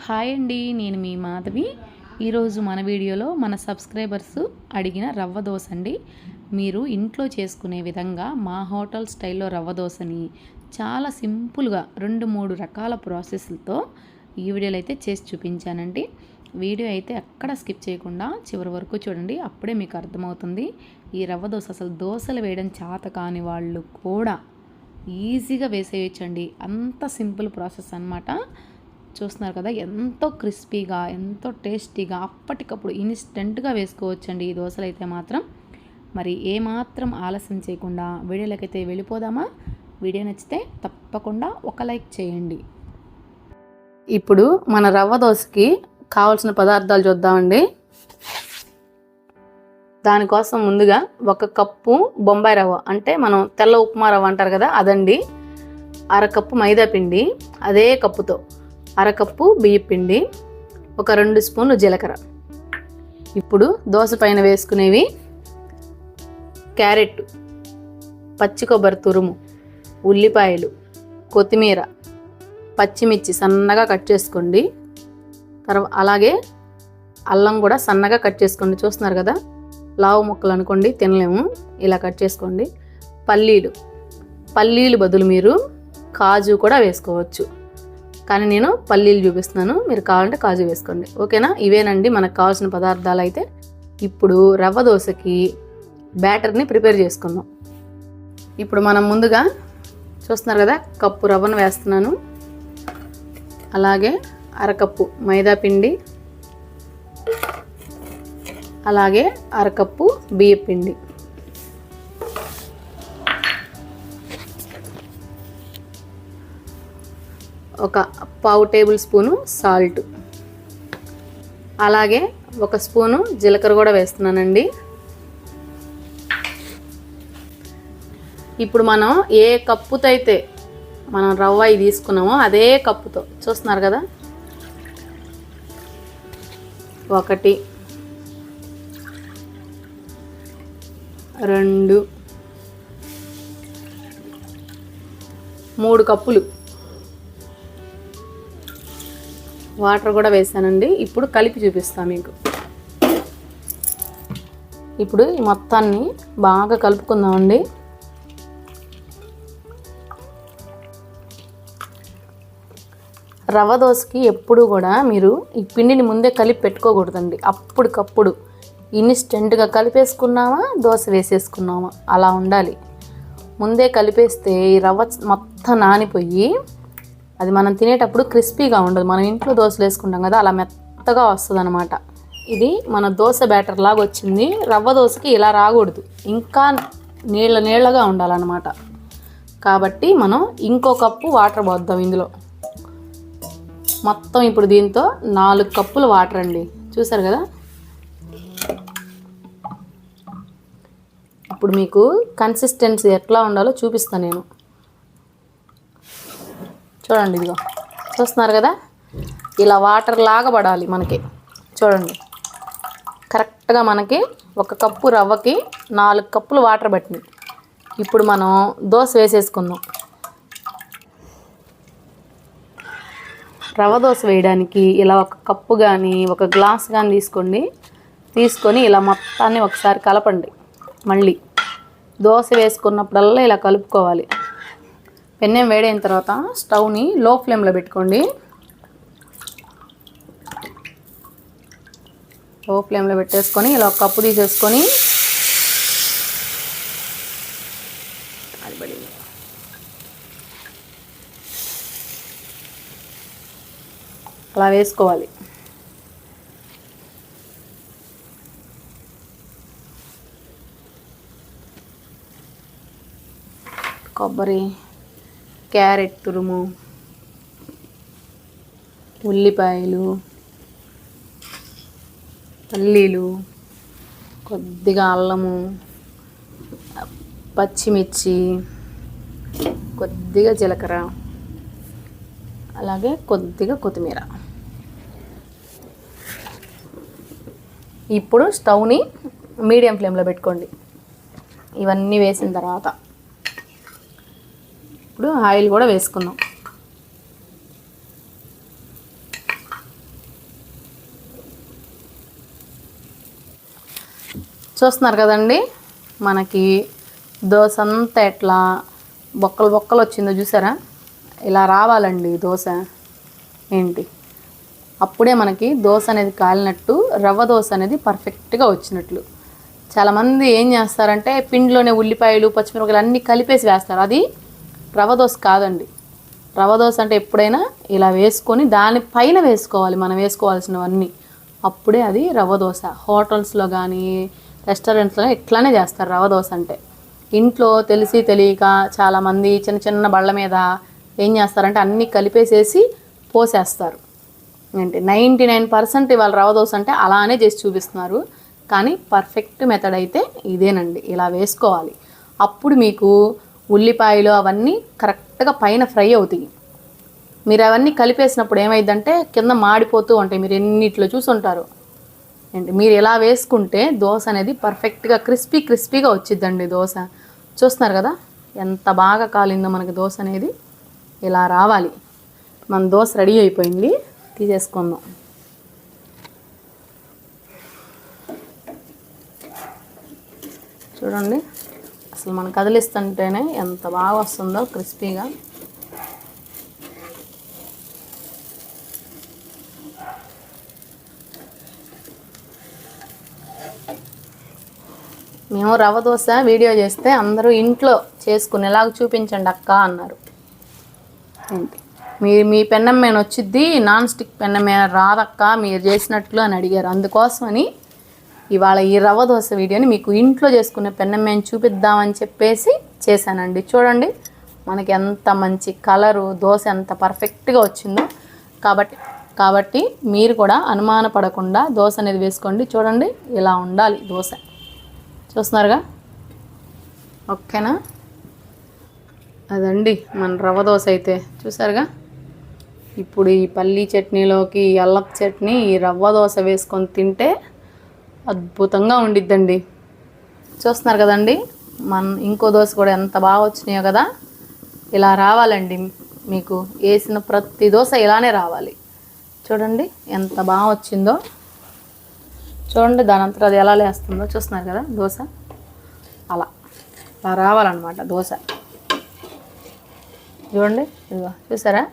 Hi అండి నేను మీ మాధవి. ఈరోజు మన వీడియోలో మన సబ్స్క్రైబర్స్ అడిగిన రవ్వ దోశ అండి మీరు ఇంట్లో చేసుకునే విధంగా మా హోటల్ స్టైల్లో రవ్వ దోశని చాలా సింపుల్గా రెండు మూడు రకాల ప్రాసెస్లతో ఈ వీడియోలో అయితే చేసి చూపించానండి. వీడియో అయితే ఎక్కడ స్కిప్ చేయకుండా చివరి వరకు చూడండి అప్పుడే మీకు అర్థమవుతుంది. ఈ రవ్వ దోశ అసలు దోశలు వేయడం చేత కాని వాళ్ళు కూడా ఈజీగా వేసేయచ్చండి. అంత సింపుల్ ప్రాసెస్ అన్నమాట. చూస్తున్నారు కదా ఎంతో క్రిస్పీగా ఎంతో టేస్టీగా అప్పటికప్పుడు ఇన్స్టెంట్గా వేసుకోవచ్చండి ఈ దోశలు అయితే మాత్రం. మరి ఏమాత్రం ఆలస్యం చేయకుండా వీడియోలకైతే వెళ్ళిపోదామా? వీడియో నచ్చితే తప్పకుండా ఒక లైక్ చేయండి. ఇప్పుడు మన రవ్వ దోశకి కావాల్సిన పదార్థాలు చూద్దామండి. దానికోసం ముందుగా ఒక కప్పు బొంబాయి రవ్వ అంటే మనం తెల్ల ఉప్మా రవ్వ అంటారు కదా అదండి. అరకప్పు మైదా పిండి అదే కప్పుతో. అరకప్పు బియ్యపిండి ఒక రెండు స్పూన్లు జీలకర్ర. ఇప్పుడు దోశ పైన వేసుకునేవి క్యారెట్ పచ్చి కొబ్బరి తురుము ఉల్లిపాయలు కొత్తిమీర పచ్చిమిర్చి సన్నగా కట్ చేసుకోండి. తర్వాత అలాగే అల్లం కూడా సన్నగా కట్ చేసుకోండి. చూస్తున్నారు కదా? లావు ముక్కలు అనుకోండి తినలేము. ఇలా కట్ చేసుకోండి. పల్లీలు. పల్లీలు బదులు మీరు కాజు కూడా వేసుకోవచ్చు. కానీ నేను పల్లీలు చూపిస్తున్నాను. మీరు కావాలంటే కాజు వేసుకోండి. ఓకేనా? ఇవేనండి మనకు కావాల్సిన పదార్థాలు అయితే ఇప్పుడు రవ్వ దోశకి బ్యాటర్ని ప్రిపేర్ చేసుకుందాం. ఇప్పుడు మనం ముందుగా చూస్తున్నారు కదా కప్పు రవ్వను వేస్తున్నాను. అలాగే అరకప్పు మైదా పిండి అలాగే అరకప్పు బియ్య పిండి ఒక పావు టేబుల్ స్పూను సాల్ట్. అలాగే ఒక స్పూను జీలకర్ర కూడా వేస్తున్నానండి. ఇప్పుడు మనం ఏ కప్పుతో అయితే మనం రవ్వ అయి తీసుకున్నామో అదే కప్పుతో చూస్తున్నారు కదా? ఒకటి రెండు మూడు కప్పులు వాటర్ కూడా వేసానండి. ఇప్పుడు కలిపి చూపిస్తాను మీకు. ఇప్పుడు ఈ మొత్తాన్ని బాగా కలుపుకుందామండి. రవ్వ దోశకి ఎప్పుడు కూడా మీరు ఈ పిండిని ముందే కలిపి పెట్టుకోకూడదండి. అప్పటికప్పుడు ఇన్స్టెంట్గా కలిపేసుకున్నామా దోశ వేసేసుకున్నామా అలా ఉండాలి. ముందే కలిపేస్తే ఈ రవ్వ మొత్తం నానిపోయి అది మనం తినేటప్పుడు క్రిస్పీగా ఉండదు. మనం ఇంట్లో దోశలు వేసుకుంటాం కదా అలా మెత్తగా వస్తుంది అనమాట ఇది మన దోశ బ్యాటర్ లాగా వచ్చింది. రవ్వ దోశకి ఇలా రాకూడదు. ఇంకా నీళ్ళ నీళ్ళగా ఉండాలన్నమాట. కాబట్టి మనం ఇంకో కప్పు వాటర్ పోద్దాం ఇందులో. మొత్తం ఇప్పుడు దీంతో నాలుగు కప్పులు వాటర్ అండి. చూసారు కదా? ఇప్పుడు మీకు కన్సిస్టెన్సీ ఎట్లా ఉండాలో చూపిస్తాను నేను. చూడండి ఇదిగో. చూస్తున్నారు కదా? ఇలా వాటర్ లాగా పడాలి మనకి. చూడండి. కరెక్ట్గా మనకి ఒక కప్పు రవ్వకి నాలుగు కప్పులు వాటర్ పట్టింది. ఇప్పుడు మనం దోశ వేసేసుకుందాం. రవ్వ దోశ వేయడానికి ఇలా ఒక కప్పు కానీ ఒక గ్లాస్ కానీ తీసుకోండి. తీసుకొని ఇలా మొత్తాన్ని ఒకసారి కలపండి. మళ్ళీ దోశ వేసుకున్నప్పుడల్లా ఇలా కలుపుకోవాలి. పెన్నెం వేడైన తర్వాత స్టవ్ని లో ఫ్లేమ్లో పెట్టుకోండి. లో ఫ్లేమ్లో పెట్టేసుకొని ఇలా ఒక కప్పు తీసేసుకొని అలా వేసుకోవాలి. కొబ్బరి క్యారెట్ తురుము ఉల్లిపాయలు పల్లీలు కొద్దిగా అల్లము పచ్చిమిర్చి కొద్దిగా జీలకర్ర అలాగే కొద్దిగా కొత్తిమీర. ఇప్పుడు స్టవ్ని మీడియం ఫ్లేమ్లో పెట్టుకోండి. ఇవన్నీ వేసిన తర్వాత ఇప్పుడు ఆయిల్ కూడా వేసుకుందాం. చూస్తున్నారు కదండి? మనకి దోశ అంతా ఎట్లా బొక్కలు బొక్కలు వచ్చిందో చూసారా? ఇలా రావాలండి దోశ. ఏంటి? అప్పుడే మనకి దోశ అనేది కాలినట్టు రవ్వ దోశ అనేది పర్ఫెక్ట్గా వచ్చినట్లు. చాలామంది ఏం చేస్తారంటే పిండిలోనే ఉల్లిపాయలు పచ్చిమిరపకాయలు అన్నీ కలిపేసి వేస్తారు. అది రవ దోశ కాదండి. రవ దోశ అంటే ఎప్పుడైనా ఇలా వేసుకొని దానిపైన వేసుకోవాలి మనం వేసుకోవాల్సినవన్నీ. అప్పుడే అది రవ్వ దోశ హోటల్స్లో కానీ రెస్టారెంట్స్లో ఇట్లానే చేస్తారు రవ దోశ అంటే. ఇంట్లో తెలిసి తెలియక చాలామంది చిన్న చిన్న బళ్ళ మీద ఏం చేస్తారంటే అన్నీ కలిపేసేసి పోసేస్తారు. ఏంటి? నైంటీ నైన్ పర్సెంట్ ఇవాళ రవ దోశ అంటే అలానే చేసి చూపిస్తున్నారు. కానీ పర్ఫెక్ట్ మెథడ్ అయితే ఇదేనండి. ఇలా వేసుకోవాలి. అప్పుడు మీకు ఉల్లిపాయలు అవన్నీ కరెక్ట్గా పైన ఫ్రై అవుతాయి. మీరు అవన్నీ కలిపేసినప్పుడు ఏమైందంటే కింద మాడిపోతూ ఉంటాయి. మీరు ఎన్నిట్లో చూసుంటారు. ఏంటి? మీరు ఇలా వేసుకుంటే దోశ అనేది పర్ఫెక్ట్గా క్రిస్పీ క్రిస్పీగా వచ్చిద్దండి దోశ. చూస్తున్నారు కదా? ఎంత బాగా కాలిందో మనకి దోశ అనేది. ఇలా రావాలి. మన దోశ రెడీ అయిపోయింది. తీసేసుకుందాం. చూడండి. అసలు మనం కదిలిస్తుంటేనే ఎంత బాగా వస్తుందో క్రిస్పీగా. మేము రవ్వ దోశ వీడియో చేస్తే అందరూ ఇంట్లో చేసుకునేలాగా చూపించండి అక్క అన్నారు. మీ మీ పెన్నమ్మేన వచ్చిద్ది? నాన్ స్టిక్ పెన్నమ్మేన రాదక్క? మీరు చేసినట్లు అని అడిగారు. అందుకోసమని ఇవాళ ఈ రవ్వ దోశ వీడియోని మీకు ఇంట్లో చేసుకునే పెన్నమ్మేన చూపిద్దామని చెప్పేసి చేశానండి. చూడండి మనకి ఎంత మంచి కలరు దోశ ఎంత పర్ఫెక్ట్గా వచ్చిందో. కాబట్టి కాబట్టి మీరు కూడా అనుమాన పడకుండా దోశ అనేది వేసుకోండి. చూడండి ఇలా ఉండాలి దోశ. చూస్తున్నారుగా? ఓకేనా? అదండి మన రవ్వ దోశ అయితే. చూసారుగా? ఇప్పుడు ఈ పల్లీ చట్నీలోకి ఈ చట్నీ ఈ రవ్వ దోశ వేసుకొని తింటే అద్భుతంగా ఉండిద్దండి. చూస్తున్నారు కదండి మన ఇంకో దోశ కూడా ఎంత బాగా వచ్చినాయో కదా? ఇలా రావాలండి మీకు. వేసిన ప్రతి దోశ ఇలానే రావాలి. చూడండి ఎంత బాగా వచ్చిందో. చూడండి దాని అంతా అది ఎలా లేస్తుందో. చూస్తున్నారు కదా దోశ? అలా. అలా రావాలన్నమాట దోశ. చూడండి ఇదిగో చూసారా?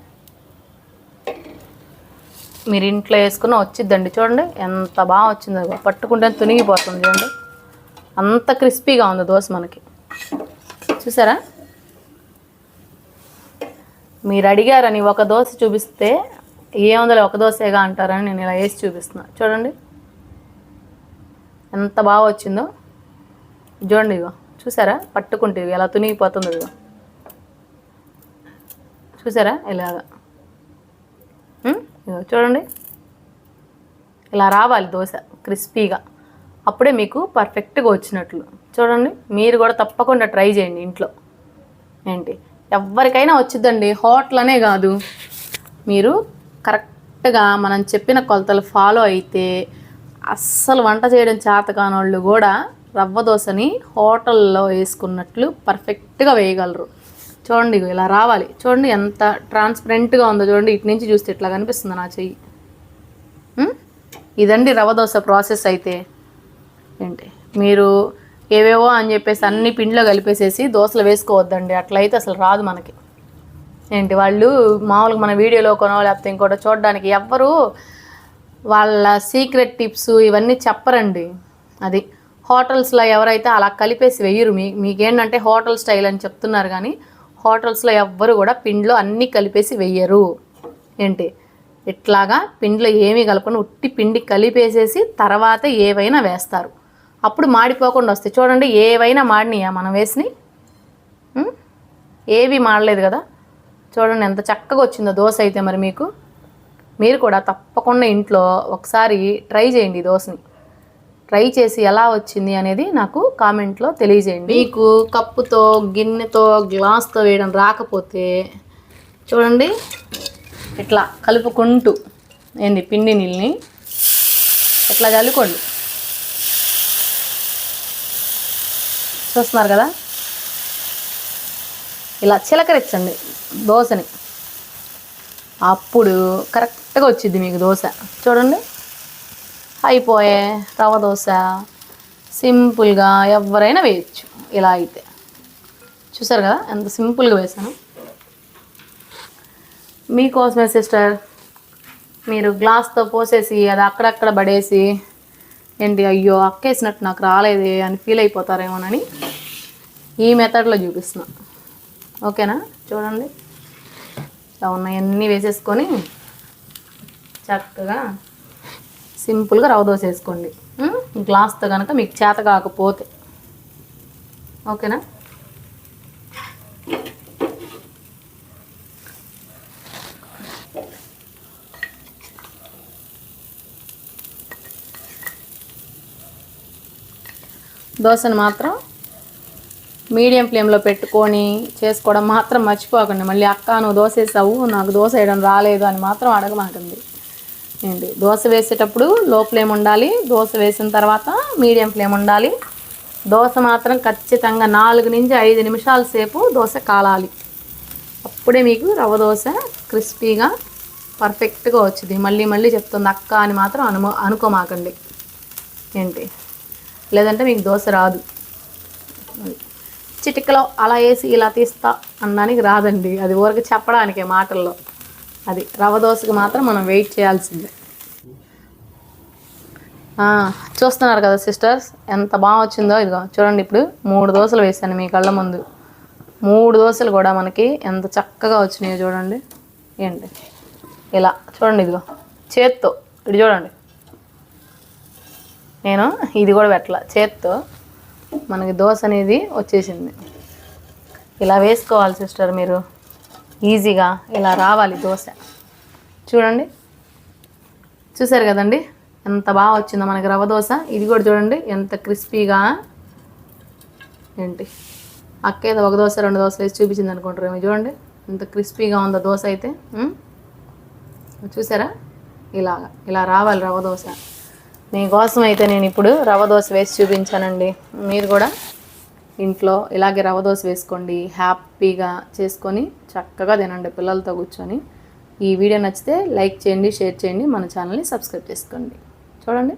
మీరు ఇంట్లో వేసుకున్న వచ్చిద్దండి. చూడండి ఎంత బాగా వచ్చిందో. ఇదిగో. పట్టుకుంటే తునిగిపోతుంది చూడండి. అంత క్రిస్పీగా ఉంది దోశ మనకి. చూసారా? మీరు అడిగారని ఒక దోశ చూపిస్తే ఏముందలే ఒక దోశగా అంటారని నేను ఇలా వేసి చూపిస్తున్నా. చూడండి. ఎంత బాగా వచ్చిందో. చూడండి ఇగో. చూసారా? పట్టుకుంటే ఎలా తునిగిపోతుంది ఇగో. చూసారా? ఇలాగా. చూడండి. ఇలా రావాలి దోశ క్రిస్పీగా. అప్పుడే మీకు పర్ఫెక్ట్గా వచ్చినట్లు. చూడండి మీరు కూడా తప్పకుండా ట్రై చేయండి ఇంట్లో. ఏంటి? ఎవరికైనా వచ్చిద్దండి హోటల్ అనే కాదు. మీరు కరెక్ట్గా మనం చెప్పిన కొలతలు ఫాలో అయితే అస్సలు వంట చేయడం చేతకాని వాళ్ళు కూడా రవ్వ దోశని హోటల్లో వేసుకున్నట్లు పర్ఫెక్ట్గా వేయగలరు. చూడండి ఇలా రావాలి. చూడండి ఎంత ట్రాన్స్పరెంట్గా ఉందో చూడండి. ఇటు నుంచి చూస్తే ఇట్లా కనిపిస్తుంది నా చెయ్యి. ఇదండి రవ దోశ ప్రాసెస్ అయితే. ఏంటి? మీరు ఏవేవో అని చెప్పేసి అన్ని పిండిలో కలిపేసేసి దోశలు వేసుకోవద్దండి. అట్లయితే అసలు రాదు మనకి. ఏంటి? వాళ్ళు మామూలుగా మన వీడియోలో కొనో లేకపోతే ఇంకోటో చూడడానికి ఎవ్వరు వాళ్ళ సీక్రెట్ టిప్స్ ఇవన్నీ చెప్పరండి. అది హోటల్స్లో ఎవరైతే అలా కలిపేసి వెయ్యరు మీ మీకేంటంటే హోటల్ స్టైల్ అని చెప్తున్నారు కానీ హోటల్స్లో ఎవ్వరు కూడా పిండిలో అన్నీ కలిపేసి వెయ్యరు. ఏంటి? ఇట్లాగా పిండిలో ఏమీ కలపకుండా ఉట్టి పిండి కలిపేసేసి తర్వాత ఏవైనా వేస్తారు. అప్పుడు మాడిపోకుండా వస్తాయి. చూడండి ఏవైనా మాడినాయా మనం వేసిని ఏవి మాడలేదు కదా? చూడండి ఎంత చక్కగా వచ్చిందో దోశ అయితే మరి మీకు. మీరు కూడా తప్పకుండా ఇంట్లో ఒకసారి ట్రై చేయండి దోశని. ట్రై చేసి ఎలా వచ్చింది అనేది నాకు కామెంట్లో తెలియజేయండి. మీకు కప్పుతో గిన్నెతో గ్లాస్తో వేయడం రాకపోతే చూడండి ఇట్లా కలుపుకుంటూ ఏంది పిండి నీళ్ళని ఇట్లా చల్లుకోండి. చూస్తున్నారు కదా? ఇలా చిలకరించండి దోశని. అప్పుడు కరెక్ట్గా వచ్చింది మీకు దోశ. చూడండి. అయిపోయే రవ్వ దోశ సింపుల్గా ఎవరైనా వేయచ్చు. ఇలా అయితే. చూసారు కదా? ఎంత సింపుల్గా వేసాను. మీకోసమే సిస్టర్. మీరు గ్లాస్తో పోసేసి అది అక్కడక్కడ పడేసి ఏంటి అయ్యో అక్కేసినట్టు నాకు రాలేదే అని ఫీల్ అయిపోతారేమోనని ఈ మెథడ్లో చూపిస్తున్నా. ఓకేనా? చూడండి. ఇలా ఉన్నాయన్నీ వేసేసుకొని చక్కగా సింపుల్గా రవ దోశ వేసుకోండి. గ్లాస్తో కనుక మీకు చేత కాకపోతే. ఓకేనా? దోశను మాత్రం మీడియం ఫ్లేమ్లో పెట్టుకొని చేసుకోవడం మాత్రం మర్చిపోకండి. మళ్ళీ అక్క నువ్వు దోశ వేసావు నాకు దోశ వేయడం రాలేదు అని మాత్రం అడగమాకండి ఏంటి దోశ వేసేటప్పుడు లో ఫ్లేమ్ ఉండాలి. దోశ వేసిన తర్వాత మీడియం ఫ్లేమ్ ఉండాలి. దోశ మాత్రం ఖచ్చితంగా నాలుగు నుంచి ఐదు నిమిషాల సేపు దోశ కాలాలి. అప్పుడే మీకు రవ్వ దోశ క్రిస్పీగా పర్ఫెక్ట్గా వచ్చింది. మళ్ళీ మళ్ళీ చెప్తుంది అక్క అని మాత్రం అనుమో అనుకోమాకండి. ఏంటి? లేదంటే మీకు దోశ రాదు. చిటికలో అలా వేసి ఇలా తీస్తా అనడానికి రాదండి. అది ఊరికి చెప్పడానికే మాటల్లో. అది రవ దోశకి మాత్రం మనం వెయిట్ చేయాల్సిందే. చూస్తున్నారు కదా సిస్టర్స్? ఎంత బాగా వచ్చిందో ఇదిగో చూడండి ఇప్పుడు మూడు దోశలు వేసాను మీ కళ్ళ ముందు. మూడు దోశలు కూడా మనకి ఎంత చక్కగా వచ్చినాయో చూడండి. ఏంటి? ఇలా చూడండి ఇదిగో చేత్తో ఇటు చూడండి. నేను ఇది కూడా పెట్టాల చేత్తో మనకి దోశ అనేది వచ్చేసింది. ఇలా వేసుకోవాలి సిస్టర్ మీరు. ఈజీగా ఇలా రావాలి దోశ. చూడండి. చూసారు కదండి? ఎంత బాగా వచ్చిందో మనకి రవ్వ దోశ. ఇది కూడా చూడండి ఎంత క్రిస్పీగా ఏంటి? అక్కేదో ఒక దోశ రెండు దోశలు వేసి చూపించింది అనుకుంటారు చూడండి ఎంత క్రిస్పీగా ఉందో దోశ అయితే. చూసారా? ఇలాగా ఇలా రావాలి రవ్వ దోశ. మీకోసం అయితే నేను ఇప్పుడు రవ్వ దోశ వేసి చూపించానండి. మీరు కూడా ఇంట్లో ఇలాగే రవ దోశ వేసుకోండి హ్యాపీగా చేసుకొని చక్కగా తినండి పిల్లలతో కూర్చొని. ఈ వీడియో నచ్చితే లైక్ చేయండి షేర్ చేయండి మన ఛానల్ని సబ్స్క్రైబ్ చేసుకోండి. చూడండి.